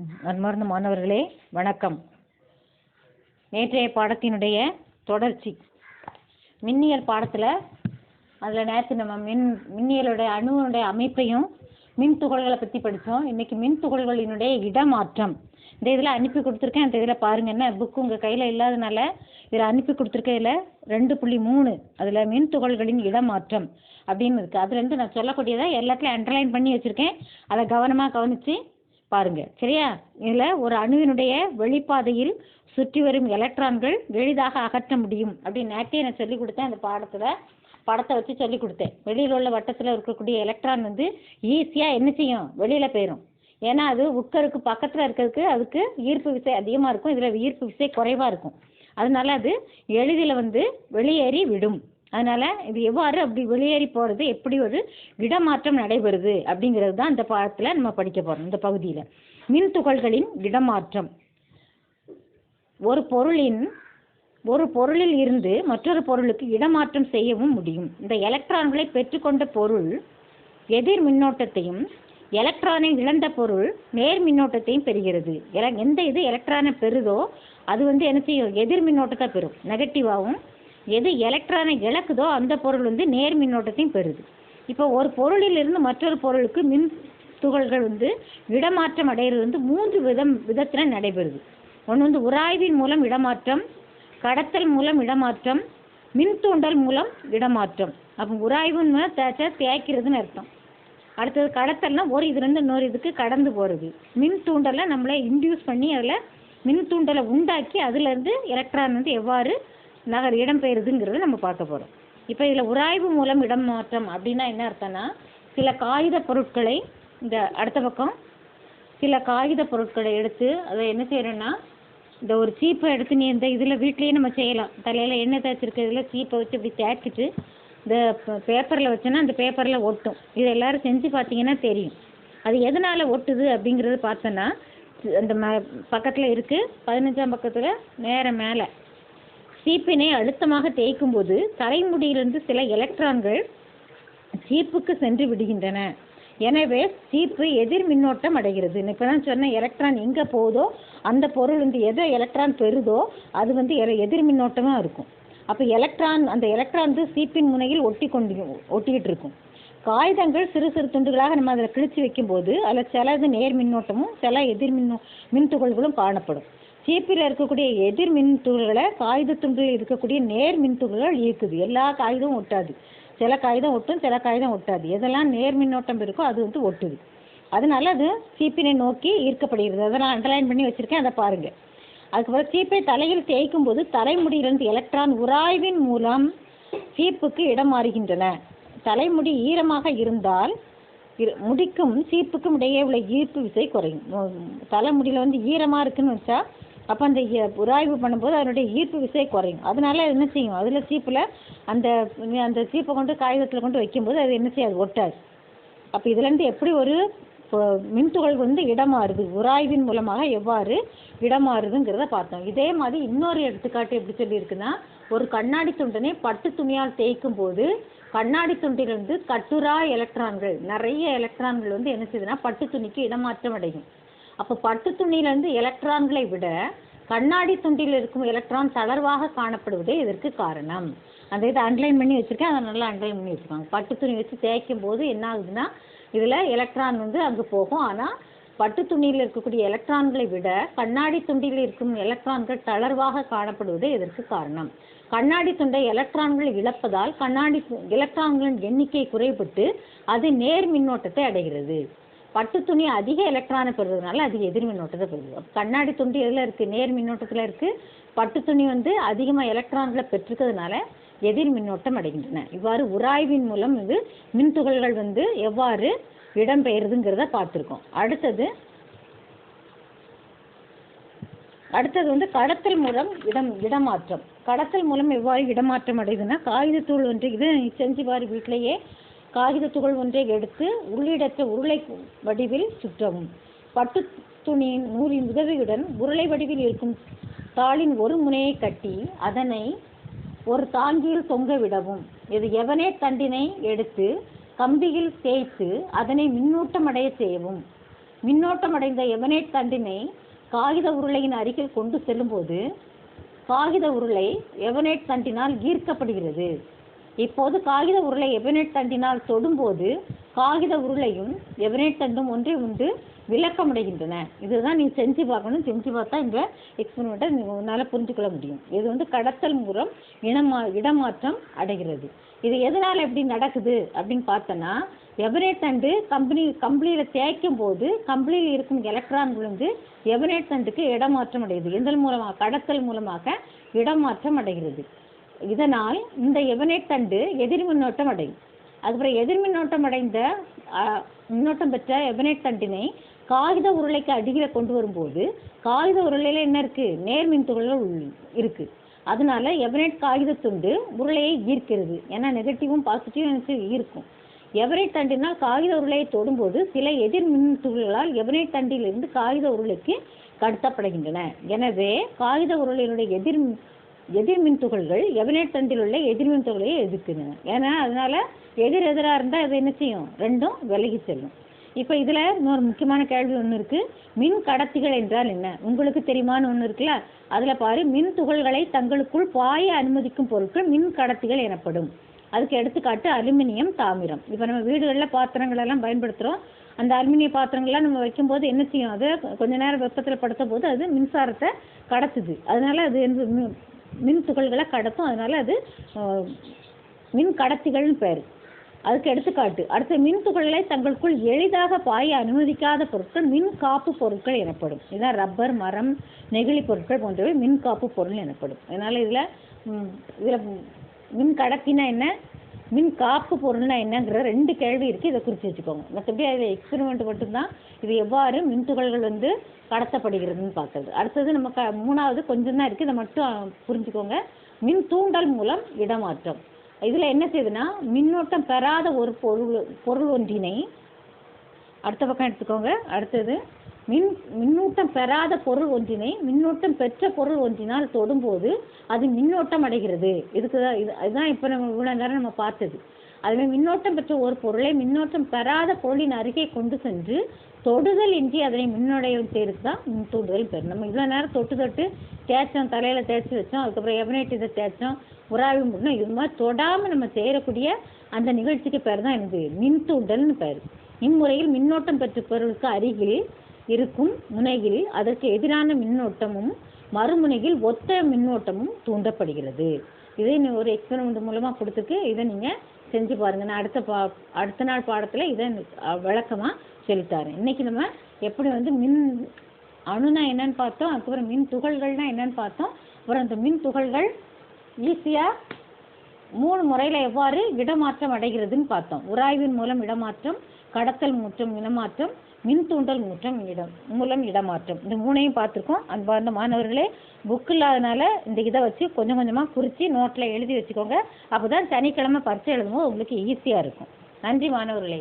அன்பார்ந்த மாணவர்களே வணக்கம். நேற்றைய பாடத்தினுடைய தொடர்ச்சி. மின்னியல் பாடத்தில் அதில் நேற்று நம்ம மின் மின்னியலுடைய அணுவனுடைய அமைப்பையும் மின் துகள்களை பற்றி படித்தோம் இன்னைக்கு மின் துகள்களினுடைய இடமாற்றம். இந்த இதில் அனுப்பி கொடுத்துருக்கேன். இந்த இதில் பாருங்க என்ன புக்கு உங்கள் கையில் இல்லாதனால இதில் அனுப்பி கொடுத்துருக்கையில ரெண்டு புள்ளி மூணு. அதில் மின் துகள்களின் இடமாற்றம் அப்படின்னு இருக்குது அதுலேருந்து நான் சொல்லக்கூடியதை எல்லாத்துலையும் அண்டர்லைன் பண்ணி வச்சுருக்கேன். அதை கவனமாக கவனித்து பாருங்க. சரியா? இதில் ஒரு அணுவினுடைய வெளிப்பாதையில் சுற்றி வரும் எலக்ட்ரான்கள் எளிதாக அகற்ற முடியும். அப்படின்னு நேற்றே நான் சொல்லிக் கொடுத்தேன். அந்த பாடத்தில் படத்தை வச்சு சொல்லி கொடுத்தேன். வெளியில் உள்ள வட்டத்தில் இருக்கக்கூடிய எலக்ட்ரான் வந்து ஈஸியாக என்ன செய்யும்? வெளியில் போயிடும் ஏன்னா அது உட்கருக்கு பக்கத்தில் இருக்கிறதுக்கு அதுக்கு ஈர்ப்பு விசை அதிகமாக இருக்கும். இதில் ஈர்ப்பு விசை குறைவாக இருக்கும். அதனால அது எளிதில் வந்து வெளியேறி விடும். அதனால இது எவ்வாறு அப்படி வெளியேறி போகிறது எப்படி ஒரு இடமாற்றம் நடைபெறுது அப்படிங்கிறது தான் இந்த பாடத்தில் நம்ம படிக்க போகிறோம் இந்த பகுதியில். மின் துகள்களின் இடமாற்றம். ஒரு பொருளின் ஒரு பொருளில் இருந்து மற்றொரு பொருளுக்கு இடமாற்றம் செய்யவும் முடியும். இந்த எலக்ட்ரான்களை பெற்றுக்கொண்ட பொருள் எதிர் மின்னோட்டத்தையும் எலக்ட்ரானை இழந்த பொருள் நேர் மின்னோட்டத்தையும் பெறுகிறது. எல எந்த இது எலக்ட்ரானை பெறுதோ அது வந்து என்ன செய்யும்? எதிர் மின்னோட்டத்தை பெறும். நெகட்டிவாகவும் எது எலக்ட்ரானை இழக்குதோ அந்த பொருள் வந்து நேர் மின்னோட்டத்தையும் பெறுது. இப்போ ஒரு பொருளிலிருந்து மற்றொரு பொருளுக்கு மின் துகள்கள் வந்து இடமாற்றம் அடைகிறது வந்து மூன்று விதம் விதத்தில் நடைபெறுது. ஒன்று வந்து உராய்வின் மூலம் இடமாற்றம் கடத்தல் மூலம் இடமாற்றம் மின் தூண்டல் மூலம் இடமாற்றம். அப்போ உராய்வுன்னு தேய்ச்சா தேய்க்கிறதுன்னு அர்த்தம். அடுத்தது கடத்தல்னா ஒரு இதுலேருந்து இன்னொரு இதுக்கு கடந்து போகிறது மின் தூண்டலை நம்மளை இன்டியூஸ் பண்ணி அதில் மின் தூண்டலை உண்டாக்கி அதுலேருந்து எலக்ட்ரான் வந்து எவ்வாறு நகர் இடம்பெயருதுங்கிறத நம்ம பார்க்க போகிறோம் இப்போ இதில் உராய்வு மூலம் இடம் மாற்றம் அப்படின்னா என்ன அர்த்தம்னா சில காகித பொருட்களை இந்த அடுத்த பக்கம் சில காகித பொருட்களை எடுத்து அதை என்ன செய்யறோம்னா இந்த ஒரு சீப்பை எடுத்து நீ இந்த இதில் வீட்லேயே நம்ம செய்யலாம். தலையில் எண்ணெய் தேய்ச்சிருக்க இதில் சீப்பை வச்சு இப்படி தேய்ச்சிட்டு இந்த பேப்பரில் வச்சோன்னா அந்த பேப்பரில் ஒட்டும். இது எல்லோரும் செஞ்சு பார்த்தீங்கன்னா தெரியும். அது எதனால் ஒட்டுது அப்படிங்கிறது பார்த்தோன்னா அந்த ம பக்கத்தில் இருக்குது பதினஞ்சாம் பக்கத்தில் நேர மேலே. சீப்பினை அழுத்தமாக தேய்க்கும் போது தலைமுடியிலிருந்து சில எலக்ட்ரான்கள் சீப்புக்கு சென்று விடுகின்றன. எனவே சீப்பு எதிர் மின்னோட்டம் அடைகிறது. இப்போ தான் சொன்ன எலக்ட்ரான் எங்கே போகுதோ அந்த பொருள் வந்து எதை எலக்ட்ரான் பெறுதோ அது வந்து எதிர் மின்னோட்டமாக இருக்கும். அப்போ எலக்ட்ரான் அந்த எலக்ட்ரான் வந்து சீப்பின் முனையில் ஒட்டி கொண்டு ஒட்டிக்கிட்டு இருக்கும். காகிதங்கள் சிறு சிறு துண்டுகளாக நம்ம அதில் கிழிச்சு வைக்கும்போது அதில் சிலது நேர் மின்னோட்டமும் சில எதிர் மின்னோ மின் துகள்களும் காணப்படும். சீப்பில் இருக்கக்கூடிய எதிர் மின் துகள்களை காகித துண்டில் இருக்கக்கூடிய நேர் மின் துகள்கள் ஈர்க்குது எல்லா காகிதமும் ஒட்டாது. சில காகிதம் ஒட்டும் சில காகிதம் ஒட்டாது. எதெல்லாம் நேர் மின்னோட்டம் இருக்கோ அது வந்து ஒட்டுது. அதனால அது சீப்பினை நோக்கி ஈர்க்கப்படுகிறது. அதெல்லாம் அண்டர்லைன் பண்ணி வச்சுருக்கேன். அதை பாருங்கள் அதுக்கப்புறம் சீப்பை தலையில் தேய்க்கும் போது தலைமுடியிலிருந்து எலக்ட்ரான் உராய்வின் மூலம் சீப்புக்கு இடம் மாறுகின்றன. தலைமுடி ஈரமாக இருந்தால் முடிக்கும் சீப்புக்கும் இடையே உள்ள ஈர்ப்பு விசை குறையும். தலைமுடியில் வந்து ஈரமாக இருக்குன்னு வச்சா அப்போ அந்த உராய்வு பண்ணும்போது அதனுடைய ஈர்ப்பு விசை குறையும். அதனால என்ன செய்யும்? அதில் சீப்பில் அந்த அந்த சீப்பை கொண்டு காகிதத்தில் கொண்டு வைக்கும்போது அது என்ன செய்யாது? ஒட்டாது. அப்போ இதுலேருந்து எப்படி ஒரு மின்துகள் வந்து இடமாறுது? உராய்வின் மூலமாக எவ்வாறு இடமாறுதுங்கிறத பார்த்தோம். இதே மாதிரி இன்னொரு எடுத்துக்காட்டு எப்படி சொல்லியிருக்குன்னா ஒரு கண்ணாடி துண்டனை பட்டு துணியால் தேய்க்கும் போது கண்ணாடி துண்டிலிருந்து கட்டுரா எலக்ட்ரான்கள் நிறைய எலக்ட்ரான்கள் வந்து என்ன செய்யுதுன்னா பட்டு துணிக்கு இடமாற்றம் அடையும். அப்போ பட்டு துணியிலேருந்து எலக்ட்ரான்களை விட கண்ணாடி துண்டில் இருக்கும் எலக்ட்ரான் தளர்வாக காணப்படுவதே இதற்கு காரணம். அந்த இதை அண்ட்லைன் பண்ணி வச்சுருக்கேன். அதை நல்லா அண்ட்லைன் பண்ணி வச்சுருக்காங்க. பட்டு துணி வச்சு தேய்க்கும் போது என்ன ஆகுதுன்னா இதில் எலக்ட்ரான் வந்து அங்கே போகும். ஆனால் பட்டு துணியில் இருக்கக்கூடிய எலக்ட்ரான்களை விட கண்ணாடி துண்டில் இருக்கும் எலக்ட்ரான்கள் தளர்வாக காணப்படுவதே இதற்கு காரணம். கண்ணாடி துண்டை எலக்ட்ரான்கள் இழப்பதால் கண்ணாடி எலக்ட்ரான்களின் எண்ணிக்கை குறைபட்டு அது நேர் மின்னோட்டத்தை அடைகிறது. பட்டு துணி அதிக எலக்ட்ரானை பெறுறதுனால அது எதிர் மின்னோட்டத்தை பெறுது. கண்ணாடி துண்டு எதில் இருக்குது நேர் மின்னோட்டத்தில் இருக்குது பட்டு துணி வந்து அதிகமாக எலக்ட்ரான்களை பெற்றிருக்கிறதுனால எதிர் மின்னோட்டம் அடைகின்றன. இவ்வாறு உராய்வின் மூலம் இது மின் துகள்கள் வந்து எவ்வாறு இடம்பெயருதுங்கிறத பார்த்துருக்கோம். அடுத்தது அடுத்தது வந்து கடத்தல் மூலம் இடம் இடமாற்றம். கடத்தல் மூலம் எவ்வாறு இடமாற்றம் அடையுதுன்னா காகிதத்தூள் ஒன்று இது செஞ்சு பாரு வீட்டிலேயே. காகித துகள் ஒன்றை எடுத்து உள்ளிடற்ற உருளை வடிவில் சுற்றவும். பட்டு துணியின் நூலின் உதவியுடன் உருளை வடிவில் இருக்கும் தாளின் ஒரு முனையை கட்டி அதனை ஒரு தாங்கியில் தொங்க விடவும். இது எவனே தண்டினை எடுத்து கம்பியில் தேய்த்து அதனை மின்னூட்டம் அடைய செய்யவும். மின்னோட்டம் அடைந்த எவனேட் தண்டினை காகித உருளையின் அருகில் கொண்டு செல்லும்போது காகித உருளை எவனேட் தண்டினால் ஈர்க்கப்படுகிறது. இப்போது காகித உருளை எபினெட் தண்டினால் தொடும்போது காகித உருளையும் எபினெட் தண்டும் ஒன்றே உண்டு விளக்கமடைகின்றன. இதுதான் நீ செஞ்சு பார்க்கணும். செஞ்சு பார்த்தா இந்த எக்ஸ்பெரிமெண்ட்டை உன்னால் புரிஞ்சுக்கொள்ள முடியும். இது வந்து கடத்தல் மூலம் இனமா இடமாற்றம் அடைகிறது. இது எதனால் எப்படி நடக்குது அப்படின்னு பார்த்தோன்னா எபரேட் தண்டு கம்பெனி கம்பளியில் தேய்க்கும் போது கம்பளியில் இருக்கும் எலக்ட்ரான் விழுந்து எபரேட் தண்டுக்கு இடமாற்றம் அடைகிறது எதன் மூலமாக கடத்தல் மூலமாக இடமாற்றம் அடைகிறது. இதனால் இந்த எவனேட் தண்டு எதிர் மின்னோட்டம் அடையும். அதுக்கப்புறம் எதிர் மின்னோட்டம் அடைந்த மின்னோட்டம் பெற்ற எவனேட் தண்டினை காகித உருளைக்கு அடியில் கொண்டு வரும்போது காகித உருளையில் என்ன இருக்குது நேர்மின் துகள்கள் உள்- இருக்கு. அதனால எவனேட் காகித துண்டு உருளையை ஈர்க்கிறது? ஏன்னா நெகட்டிவும் பாசிட்டிவும் எனக்கு ஈர்க்கும். எவனேட் தண்டினால் காகித உருளையை தொடும்போது சில எதிர் மின் துகள்களால் எவனேட் தண்டிலிருந்து காகித உருளைக்கு கடத்தப்படுகின்றன. எனவே காகித உருளையினுடைய எதிர் எதிர்மின் துகள்கள் எவனேட் தண்டில் உள்ள எதிர்மின் துகளையே எதிர்க்கின்றன ஏன்னா அதனால எதிர் எதிராக இருந்தால் அது என்ன செய்யும்? ரெண்டும் விலகி செல்லும். இப்போ இதில் இன்னொரு முக்கியமான கேள்வி ஒன்று இருக்குது மின் கடத்திகள் என்றால் என்ன? உங்களுக்கு தெரியுமான்னு ஒன்று இருக்குல்ல? அதில் பாரு மின் துகள்களை தங்களுக்குள் பாய அனுமதிக்கும் பொருட்கள் மின் கடத்திகள் எனப்படும். அதுக்கு எடுத்துக்காட்டு அலுமினியம் தாமிரம். இப்போ நம்ம வீடுகளில் பாத்திரங்கள் எல்லாம் பயன்படுத்துகிறோம் அந்த அலுமினிய பாத்திரங்கள்லாம் நம்ம வைக்கும்போது என்ன செய்யும்? அது கொஞ்ச நேரம் வெப்பத்தில் படுத்த போது அது மின்சாரத்தை கடத்துது. அதனால அது மின் துகள்களை கடத்தும். அதனால் அது மின் கடத்திகள்னு பேர். அதுக்கு எடுத்துக்காட்டு அடுத்து மின் துகள்களை தங்களுக்குள் எளிதாக பாய அனுமதிக்காத பொருட்கள் மின் காப்பு பொருட்கள் எனப்படும். இதான் ரப்பர் மரம் நெகிழி பொருட்கள் போன்றவை மின் காப்பு பொருள் எனப்படும். அதனால் இதில் இதில் மின் கடத்தினா என்ன? மின் காப்பு பொருள்னா என்னங்கிற ரெண்டு கேள்வி இருக்குது இதை குறித்து வச்சுக்கோங்க. மற்றபடி அதில் எக்ஸ்பெரிமெண்ட் மட்டும்தான். இது எவ்வாறு மின் துகள்கள் வந்து கடத்தப்படுகிறதுன்னு பார்க்குறது. அடுத்தது நம்ம க மூணாவது கொஞ்சம் தான் இருக்குது இதை மட்டும் புரிஞ்சுக்கோங்க. மின் தூண்டல் மூலம் இடமாற்றம். இதில் என்ன செய்யுதுன்னா மின்னோட்டம் பெறாத ஒரு பொருள் பொருள் ஒன்றினை அடுத்த பக்கம் எடுத்துக்கோங்க. அடுத்தது மின் மின்னூட்டம் பெறாத பொருள் ஒன்றினை மின்னோட்டம் பெற்ற பொருள் ஒன்றினால் தொடும்போது அது மின்னோட்டம் அடைகிறது. இதுக்கு தான் இது இதுதான் இப்போ நம்ம இவ்வளோ நேரம் நம்ம பார்த்தது. அதில் மின்னோட்டம் பெற்ற ஒரு பொருளை மின்னோட்டம் பெறாத பொருளின் அருகே கொண்டு சென்று தொடுதல் இன்றி அதனை மின்னடையம் செய்யறது தான் மின் தூண்டுதல் பேர் நம்ம இவ்வளோ நேரம் தொட்டு தொட்டு தேய்ச்சோம் தலையில் தேய்ச்சி வச்சோம் அதுக்கப்புறம் எவனேட் இதை தேய்ச்சோம் உராவி முட்டினோம் இது மாதிரி தொடாமல் நம்ம செய்யக்கூடிய அந்த நிகழ்ச்சிக்கு பேர் தான் எனக்கு மின் தூண்டல்னு பேர் இம்முறையில் மின்னோட்டம் பெற்ற பொருளுக்கு அருகில் இருக்கும் முனையில் அதற்கு எதிரான மின்னோட்டமும் மறுமுனையில் ஒத்த மின்னோட்டமும் தூண்டப்படுகிறது. இதை நீ ஒரு எக்ஸ்பெரிமெண்ட் மூலமாக கொடுத்துருக்கு இதை நீங்கள் செஞ்சு பாருங்க. நான் அடுத்த பா அடுத்த நாள் பாடத்தில் இதை விளக்கமாக சொல்லித்தரேன். இன்னைக்கு நம்ம எப்படி வந்து மின் அணுனா என்னன்னு பார்த்தோம் அதுக்கப்புறம் மின் துகள்கள்னா என்னன்னு பார்த்தோம். அப்புறம் அந்த மின் துகள்கள் ஈஸியாக மூணு முறையில் எவ்வாறு இடமாற்றம் அடைகிறதுன்னு பார்த்தோம். உராய்வின் மூலம் இடமாற்றம் கடத்தல் மூற்றம் இடமாற்றம் மின் தூண்டல் மூற்றம் இடம் மூலம் இடமாற்றம். இந்த மூணையும் பார்த்துருக்கோம். அன்பார்ந்த மாணவர்களே புக் இல்லாதனால இந்த இதை வச்சு கொஞ்சம் கொஞ்சமாக குறித்து நோட்டில் எழுதி வச்சுக்கோங்க. அப்போ தான் சனிக்கிழமை பரிச்சை எழுதும்போது உங்களுக்கு ஈஸியாக இருக்கும். நன்றி மாணவர்களே.